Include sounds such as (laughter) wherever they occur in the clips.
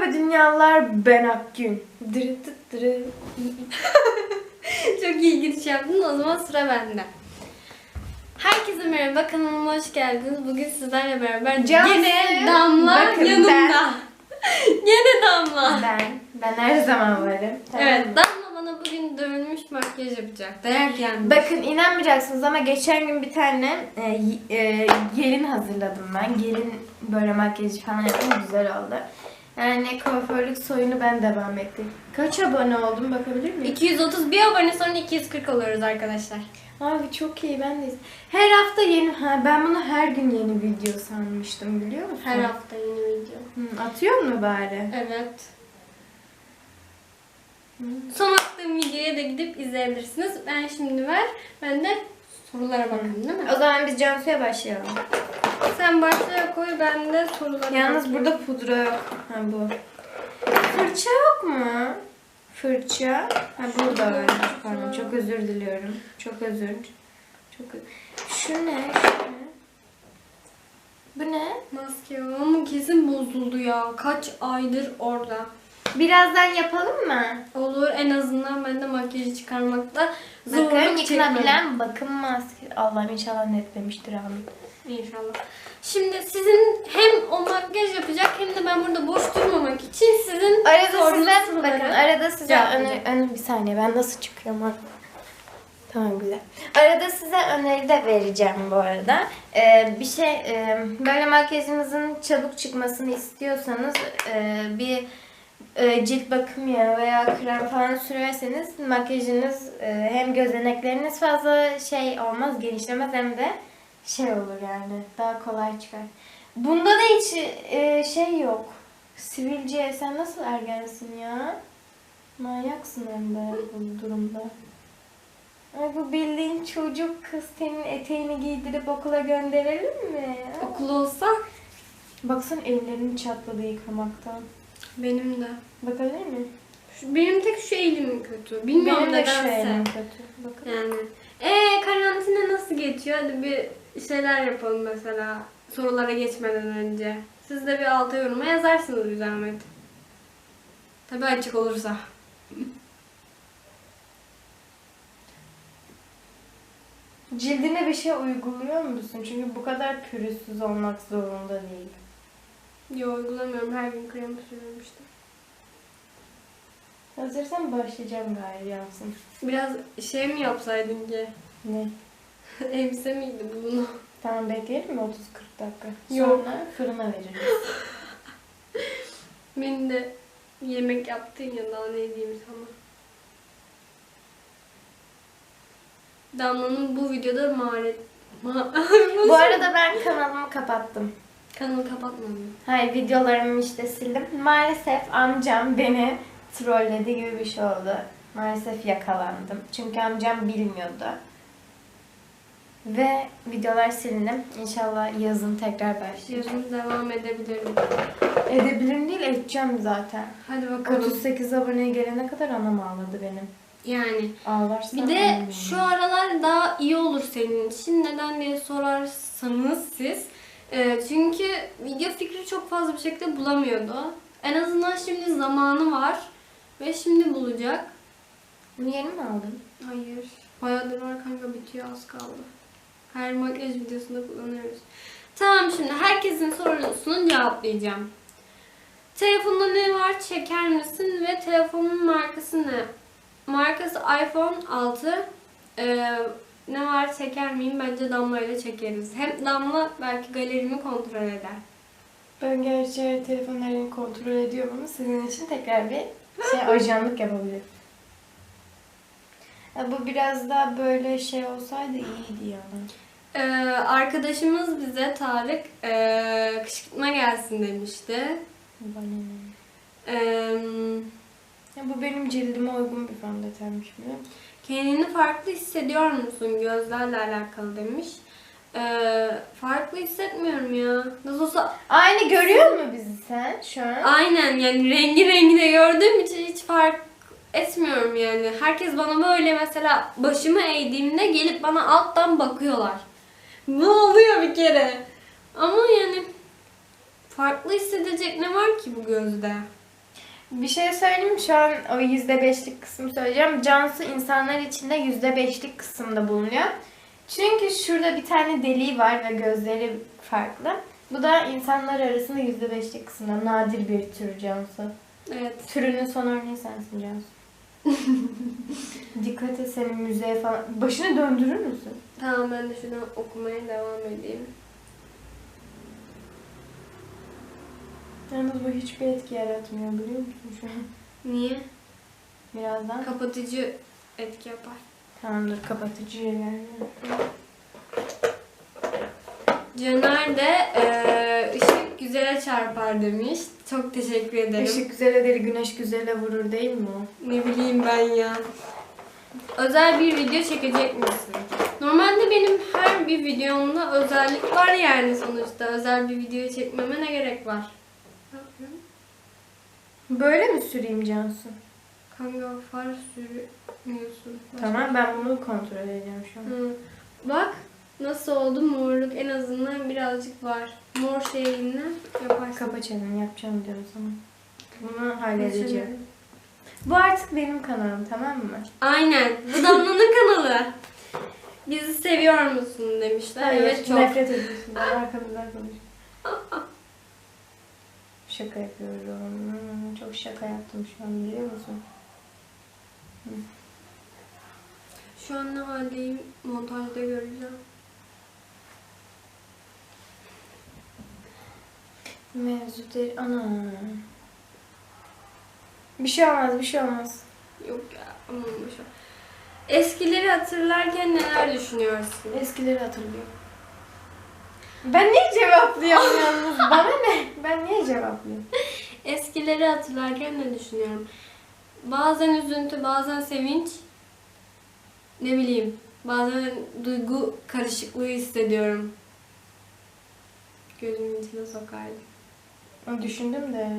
Merhaba dünyalar ben Akgün. Dırı tıt dırı. (laughs) Çok iyi giriş yaptın. O zaman sıra bende. Herkese merhaba kanalıma hoş geldiniz. Bugün sizlerle beraber Cansu, gene Damla bakın yanımda. (laughs) gene Damla. Ben. Ben her zaman varım. Tamam Evet mı? Damla bana bugün dövülmüş makyaj yapacak. Dayak yenmiş. Bakın inanmayacaksınız ama geçen gün bir tane e, e, gelin hazırladım ben. Gelin böyle makyajı falan yaptım. Güzel oldu. Yani kuaförlük soyunu ben devam ettim. Kaç abone oldum bakabilir miyim? 231 abone sonra 240 oluyoruz arkadaşlar. Abi çok iyi ben de. Her hafta yeni. Ha, ben bunu her gün yeni video sanmıştım biliyor musun? Her hafta yeni video. Hı, atıyor mu bari? Evet. Son attığım videoya da gidip izleyebilirsiniz. Ben şimdi ver. Ben de sorulara bakın değil mi? O zaman biz Cansu'ya başlayalım. Sen başlığa koy ben de sorulara Yalnız burada pudra yok. Ha bu. Fırça yok mu? Fırça. Ha burada var. Pardon çok özür diliyorum. Çok özür. Çok Şu ne? Şu ne? Bu ne? Maske ama kesin bozuldu ya. Kaç aydır orada. Birazdan yapalım mı? Olur en azından ben de makyajı çıkarmakta Bakın zorluk çekmem. yıkanabilen bakım maske. Allah'ım inşallah netlemiştir amin. İnşallah. Şimdi sizin hem o makyaj yapacak hem de ben burada boş durmamak için sizin Arada size bakın arada size cevaplayacağım. öne, öne bir saniye ben nasıl çıkıyorum. Tamam güzel. Arada size öneri de vereceğim bu arada. Ee, bir şey e, böyle makyajınızın çabuk çıkmasını istiyorsanız e, bir e, cilt bakım yağı veya krem falan sürerseniz makyajınız e, hem gözenekleriniz fazla şey olmaz genişlemez hem de şey olur yani daha kolay çıkar. Bunda da hiç e, şey yok. Sivilce sen nasıl ergensin ya? Manyaksın hem de bu durumda. Ay bu bildiğin çocuk kız senin eteğini giydirip okula gönderelim mi? Okul olsa Baksana ellerini çatladı yıkamaktan. benim de. Bakabilir mi? Şu- Benim tek şu elim kötü. Bilmiyorum Benim de şu nedense. elim kötü. Bakın. Yani. Ee karantina nasıl geçiyor? Hadi bir şeyler yapalım mesela. Sorulara geçmeden önce. Siz de bir alta yoruma yazarsınız bir zahmet. Tabii açık olursa. (laughs) Cildine bir şey uyguluyor musun? Çünkü bu kadar pürüzsüz olmak zorunda değil. Yo uygulamıyorum. Her gün krem sürüyorum işte. Hazırsan başlayacağım gayri yansın. Biraz şey mi yapsaydın ki? Ne? (laughs) Elbise miydi bu bunu? Tamam bekleyelim mi 30-40 dakika? Yok. Sonra fırına veririz. (laughs) Beni de yemek yaptın ya daha ne diyeyim sana. Damla'nın bu videoda maharet... Ma (laughs) Bu arada ben kanalımı kapattım. Kanalı kapatmadım. Hayır videolarımı işte sildim. Maalesef amcam beni trolledi gibi bir şey oldu. Maalesef yakalandım. Çünkü amcam bilmiyordu. Ve videolar silindim. İnşallah yazın tekrar başlayacağım. Yarın devam edebilirim. Edebilirim değil edeceğim zaten. Hadi bakalım. 38 aboneye gelene kadar anam ağladı benim. Yani. Ağlarsa Bir de anam şu aralar daha iyi olur senin için. Neden diye sorarsanız siz. Ee, çünkü video fikri çok fazla bir şekilde bulamıyordu. En azından şimdi zamanı var. Ve şimdi bulacak. Bunu yeni mi aldın? Hayır. Bayağıdır var kanka bitiyor az kaldı. Her makyaj videosunda kullanıyoruz. Tamam şimdi herkesin sorusunu cevaplayacağım. Telefonda ne var çeker misin ve telefonun markası ne? Markası iPhone 6. Ee, ne var çeker miyim? Bence Damla ile çekeriz. Hem Damla belki galerimi kontrol eder. Ben gerçi telefonlarını kontrol ediyorum ama sizin için tekrar bir şey ajanlık yapabilirim. Ya bu biraz daha böyle şey olsaydı iyiydi yani. Ee, arkadaşımız bize Tarık ee, kışkırtma gelsin demişti. Bana ne? Ee, Ya bu benim cildime uygun bir fondötenmiş biliyor musun? Kendini farklı hissediyor musun gözlerle alakalı demiş. Ee, farklı hissetmiyorum ya. Nasıl olsa Aynı görüyor mu bizi sen şu an? aynen yani rengi rengi de gördüğüm için hiç fark etmiyorum yani. Herkes bana böyle mesela başımı eğdiğimde gelip bana alttan bakıyorlar. Ne oluyor bir kere? Ama yani farklı hissedecek ne var ki bu gözde? Bir şey söyleyeyim mi? Şu an o %5'lik kısmı söyleyeceğim. Cansu insanlar içinde %5'lik kısımda bulunuyor. Çünkü şurada bir tane deliği var ve gözleri farklı. Bu da insanlar arasında %5'lik kısımda. Nadir bir tür Cansu. Evet. Türünün son örneği sensin Cansu. (laughs) Dikkat et senin müzeye falan. Başını döndürür müsün? Tamam ben de şuradan okumaya devam edeyim. Yalnız bu hiçbir etki yaratmıyor biliyor musun şu an? Niye? Birazdan. Kapatıcı etki yapar. Tamamdır kapatıcıya geldi. Caner de eee ışık güzele çarpar demiş. Çok teşekkür ederim. Işık güzele deri güneş güzele vurur değil mi o? Ne bileyim ben ya. Özel bir video çekecek misin? Normalde benim her bir videomda özellik var yani sonuçta. Özel bir video çekmeme ne gerek var? Böyle mi süreyim Cansu? Kanka far sürmüyorsun. Tamam ben bunu kontrol edeceğim şu an. Hı. Bak nasıl oldu morluk en azından birazcık var. Mor şeyinle yaparsın. Kapa çeneni yapacağım diyorum sana. Bunu halledeceğim. Bu artık benim kanalım tamam mı? Aynen. Bu Damla'nın (laughs) kanalı. Bizi seviyor musun demişler. evet çok. Nefret ediyorsun. Arkamızdan konuş. (laughs) Şaka yapıyorum. Çok şaka yaptım şu an biliyor musun? Şu an ne haldeyim montajda göreceğim. Mevzu değil. Ana. Bir şey olmaz, bir şey olmaz. Yok ya aman boşver. Eskileri hatırlarken neler düşünüyorsun? Eskileri hatırlıyorum. Ben niye cevaplıyorum yalnız? (laughs) Bana ne? Ben niye cevaplıyorum? Eskileri hatırlarken ne düşünüyorum? Bazen üzüntü, bazen sevinç. Ne bileyim. Bazen duygu karışıklığı hissediyorum. Gözümün içine sokardım. Onu düşündüm de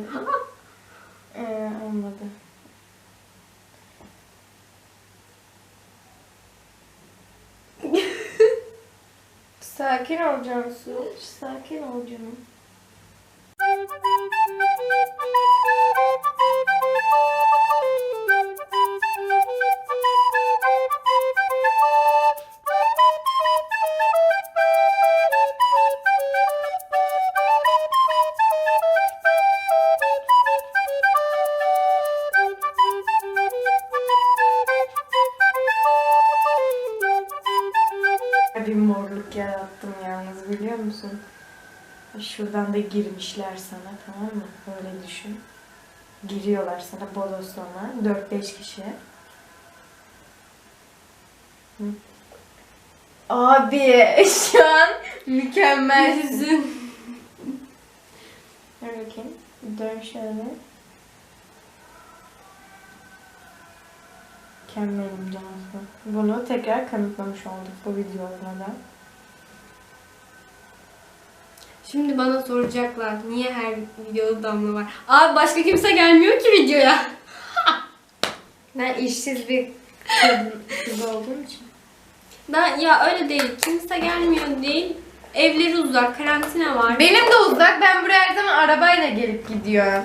(laughs) ee, olmadı. (laughs) Sakin ol Cansu. Sakin ol canım. Musun? Şuradan da girmişler sana tamam mı? Öyle düşün. Giriyorlar sana bodoslama. 4-5 kişi. Hı. Abi (laughs) şu an mükemmel. Yüzün. Dur (laughs) bakayım. Dön şöyle. Mükemmelim Cansu. Bunu tekrar kanıtlamış olduk bu videolarla da. Şimdi bana soracaklar niye her videoda damla var? Abi başka kimse gelmiyor ki videoya. (laughs) Ben işsiz bir kız olduğum için. Ben ya öyle değil. Kimse gelmiyor değil. Evleri uzak, karantina var. Benim de uzak. Ben buraya her zaman arabayla gelip gidiyorum.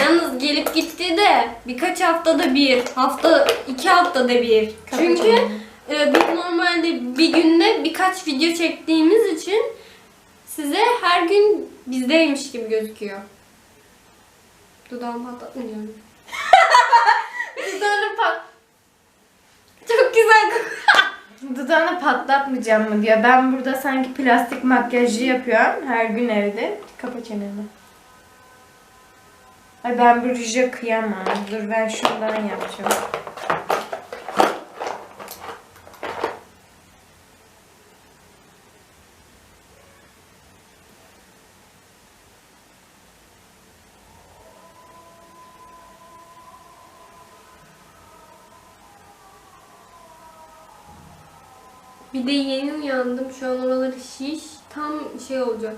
Yalnız gelip gitti de birkaç haftada bir, hafta iki haftada bir. Çünkü e, biz normalde bir günde birkaç video çektiğimiz için size her gün bizdeymiş gibi gözüküyor. Dudağımı patlatmayacağım. (laughs) Dudağını pat Çok güzel. Dudağını patlatmayacağım mı diyor. Ben burada sanki plastik makyajı yapıyorum her gün evde. Kapa çeneni. Ay ben bu ruja kıyamam. Dur ben şundan yapacağım. Bir de yeni uyandım. Şu an oraları şiş. Tam şey olacak.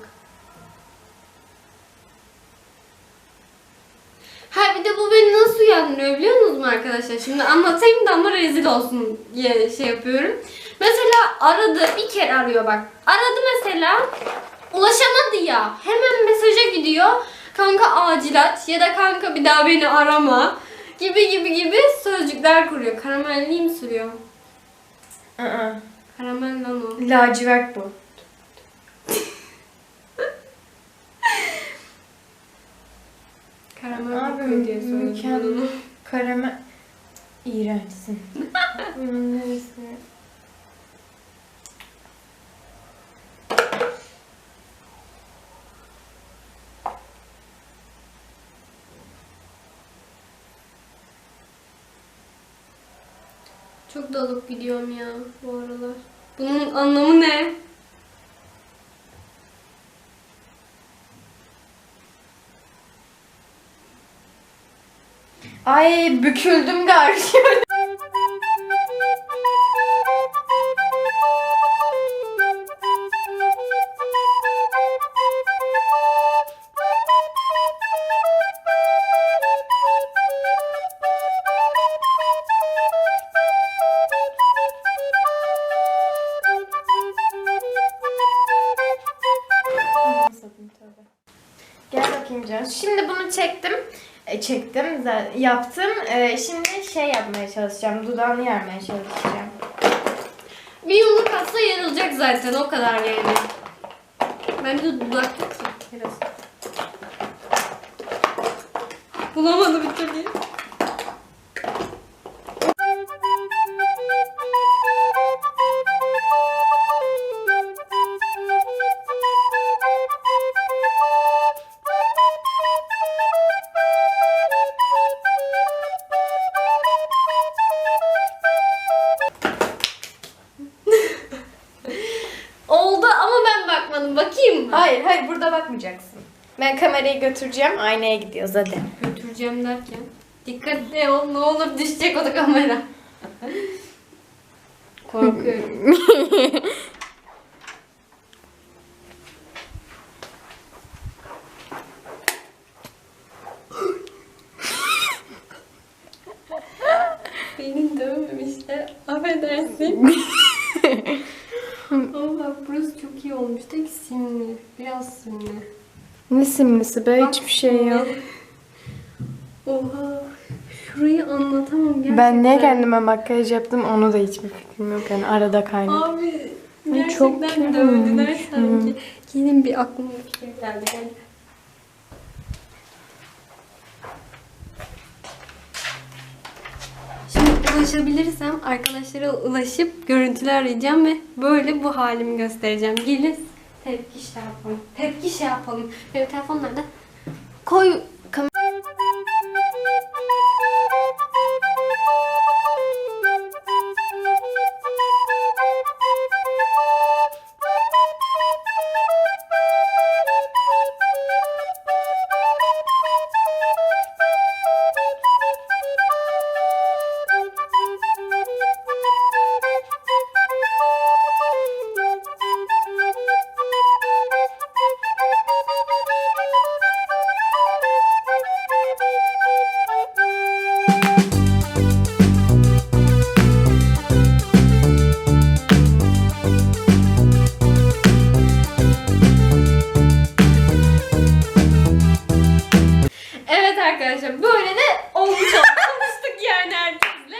Ha bir de bu beni nasıl uyandırıyor biliyor musunuz arkadaşlar? Şimdi anlatayım da ama rezil olsun diye şey yapıyorum. Mesela aradı, bir kere arıyor bak. Aradı mesela, ulaşamadı ya. Hemen mesaja gidiyor. kanka acil aç ya da kanka bir daha beni arama gibi gibi gibi sözcükler kuruyor. Karamelliyi mi sürüyor? Aa, Karamel lan o. lacivert bu. Karamel Abi, diye söyledim mükemmel. Karamel. İğrençsin. (laughs) Bunun neresi? Çok dalıp gidiyorum ya bu aralar. Bunun anlamı ne? Ay büküldüm galiba. (laughs) za- yaptım. E, şimdi şey yapmaya çalışacağım. Dudağını yarmaya çalışacağım. Bir yumruk atsa yarılacak zaten o kadar yani. Ben de dudak tutayım biraz. Bulamadı bir türlü. Bakayım mı? Hayır, hayır burada bakmayacaksın. Ben kamerayı götüreceğim. Aynaya gidiyoruz hadi. Götüreceğim derken. Dikkatli ol ne olur düşecek o da kamera. (laughs) Korkuyorum. (laughs) Beni dövmemişler. Affedersin. (laughs) Ama bak burası çok iyi olmuş. Tek simli. Biraz simli. Ne simlisi be? Hiçbir şey yok. Oha. Şurayı anlatamam gerçekten. Ben niye kendime makyaj yaptım onu da hiçbir fikrim yok. Yani arada kaynadı. Abi gerçekten çok dövdüler sanki. Gelin bir aklıma bir şey geldi. Gel. Şimdi ulaşabilirsem arkadaşlara ulaşıp görüntüler arayacağım ve böyle bu halimi göstereceğim. Gelin tepki şey yapalım. Tepki şey yapalım. Benim telefon nerede? Koy arkadaşlar böyle de olmuş olmuştuk (laughs) yani herkesle.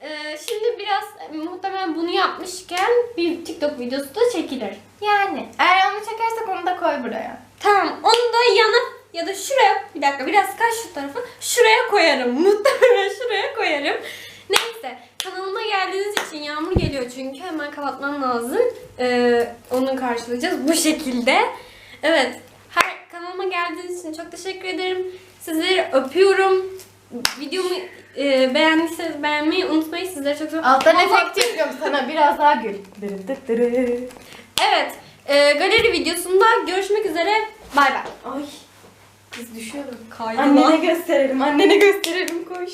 Ee, şimdi biraz e, muhtemelen bunu yapmışken bir TikTok videosu da çekilir. Yani eğer onu çekersek onu da koy buraya. Tamam onu da yana ya da şuraya bir dakika biraz kaç şu tarafa şuraya koyarım. (laughs) Muhtemelen şuraya koyarım. Neyse kanalıma geldiğiniz için yağmur geliyor çünkü hemen kapatmam lazım. Ee, onu karşılayacağız bu şekilde. Evet her kanalıma geldiğiniz için çok teşekkür ederim. Sizleri öpüyorum. Videomu e, beğendiyseniz beğenmeyi unutmayın. Sizleri çok çok Alttan efekt yapıyorum sana biraz daha gül. Evet. e, galeri videosunda görüşmek üzere. Bay bay. Ay. Kız düşüyorum. Kaydı. Annene gösterelim, annene gösterelim koş.